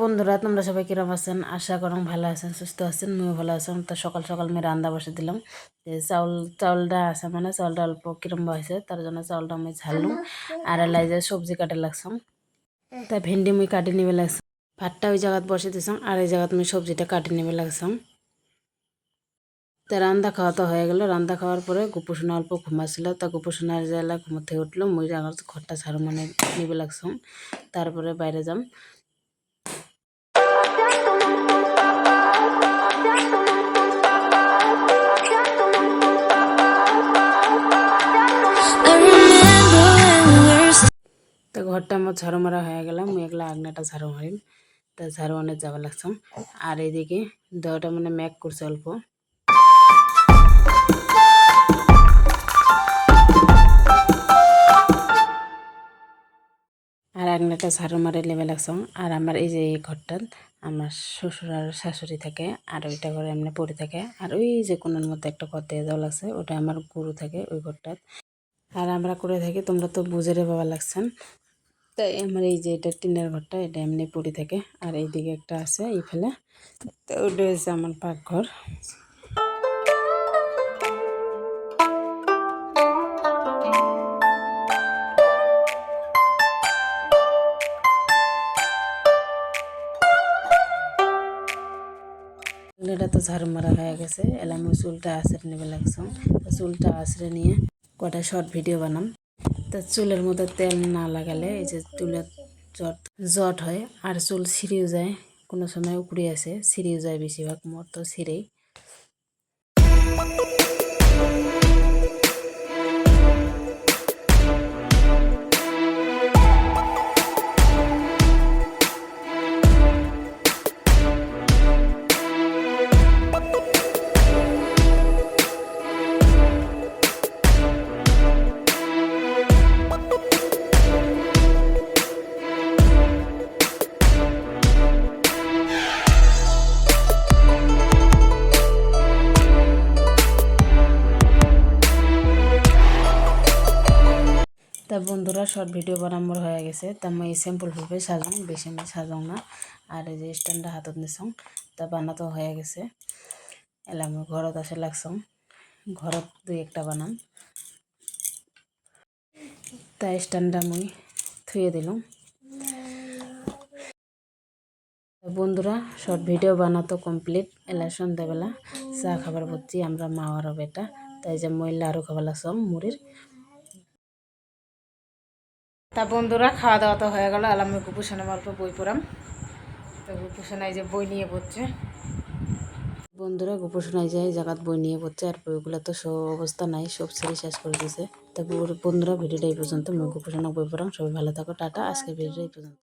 বন্ধুরা, তোমরা সবাই কিরম আছেন? আশা করুন ভালো আছেন, সুস্থ আছেন, আমিও ভালো আছেন তো সকাল সকাল আমি রান্না বসে দিলাম। যে চাউল, চাউলটা আছে মানে চাউলটা অল্প কিরম হয়েছে, তার জন্য চাউলটা আমি ঝাড়লাম আর এলাই যে সবজি কাটে লাগছাম। তা ভেন্ডি মুই কাটি নিবে লাগছাম ভাতটা ওই জায়গাত বসে দিছাম, আর এই জায়গাত আমি সবজিটা কাটি নিবে লাগছাম। তা রান্না খাওয়া তো হয়ে গেল। রান্না খাওয়ার পরে গোপুসোনা অল্প ঘুমাছিল তা গোপুসোনার জেলা ঘুমোতে উঠল, মুই জায়গার ঘরটা ছাড়ো মানে নিবে লাগছাম। তারপরে বাইরে যাম। ঘরটা আমার ঝাড়ু মারা হয়ে গেলাম মুই আগনাটা ঝাড়ু মারিম তা ঝাড়ু অনেক যাওয়া লাগছাম আর এইদিকে দেহটা মানে ম্যাক করছে অল্প। আর আগনাটা ঝাড়ু মারে নেমে লাগছাম আর আমার এই যে এই ঘরটা, আমার শ্বশুর আর শাশুড়ি থাকে, আর ওইটা ঘরে এমনি পড়ে থাকে। আর ওই যে কোনোর মধ্যে একটা ঘর দিয়ে দেওয়া লাগছে, ওটা আমার গুরু থাকে ওই ঘরটাত আর আমরা করে থাকি, তোমরা তো বুঝেরে বাবা লাগছেন। তাই আমার এই যে এটা টিনের ঘরটা, এটা এমনি পড়ে থাকে। আর এইদিকে একটা আছে এই ফেলে তো ওটা হচ্ছে আমার পাকঘর। এটা তো ঝাড়ু মারা হয়ে গেছে। এলাম চুলটা আছড়ে নেবে লাগছাম তো চুলটা আছড়ে নিয়ে কটা শর্ট ভিডিও বানাম। তা চুলের মধ্যে তেল না লাগালে এই যে চুলের জট জট হয় আর চুল ছিঁড়েও যায়। কোনো সময় উকড়ে আসে, ছিঁড়েও যায় বেশিরভাগ মোর তো ছিঁড়েই। তা বন্ধুরা শর্ট ভিডিও বানানোর হয়ে গেছে। তা মই সিম্পলভাবে সাজাম, বেশি আমি সাজাও না। আর এই যে স্ট্যান্ডটা হাতত নিছং তা বানাতো হয়ে গেছে। এলা আমি ঘরত আসে লাগছং ঘরত দুই একটা বানাম। তা স্ট্যান্ডটা মুই থুয়ে দিলাম। বন্ধুরা শর্ট ভিডিও বানাতো কমপ্লিট এলা সন্ধ্যাবেলা, চা খাবার বলছি, আমরা মা আর বেটা। তাই যে মই লাড়ু খাবার লাগছম, মুড়ির। তা বন্ধুরা খাওয়া দাওয়া তো হয়ে গেল। আলামে কুপুসনে অল্প বই পড়াম। তো কুপুসনায় যে বই নিয়ে পড়ছে। বন্ধুরা গোপোষণায় যায় জায়গাত বই নিয়ে পড়ছে, আর বইগুলো তো সব অবস্থা নাই, সব ছেড়ে শেষ করে দিয়েছে তারপর বন্ধুরা, ভিডিওটা এই পর্যন্ত। মুখ গোপোষণা বই পড়াম। সবাই ভালো থাকো, টাটা। আজকে ভিডিওটা এই পর্যন্ত।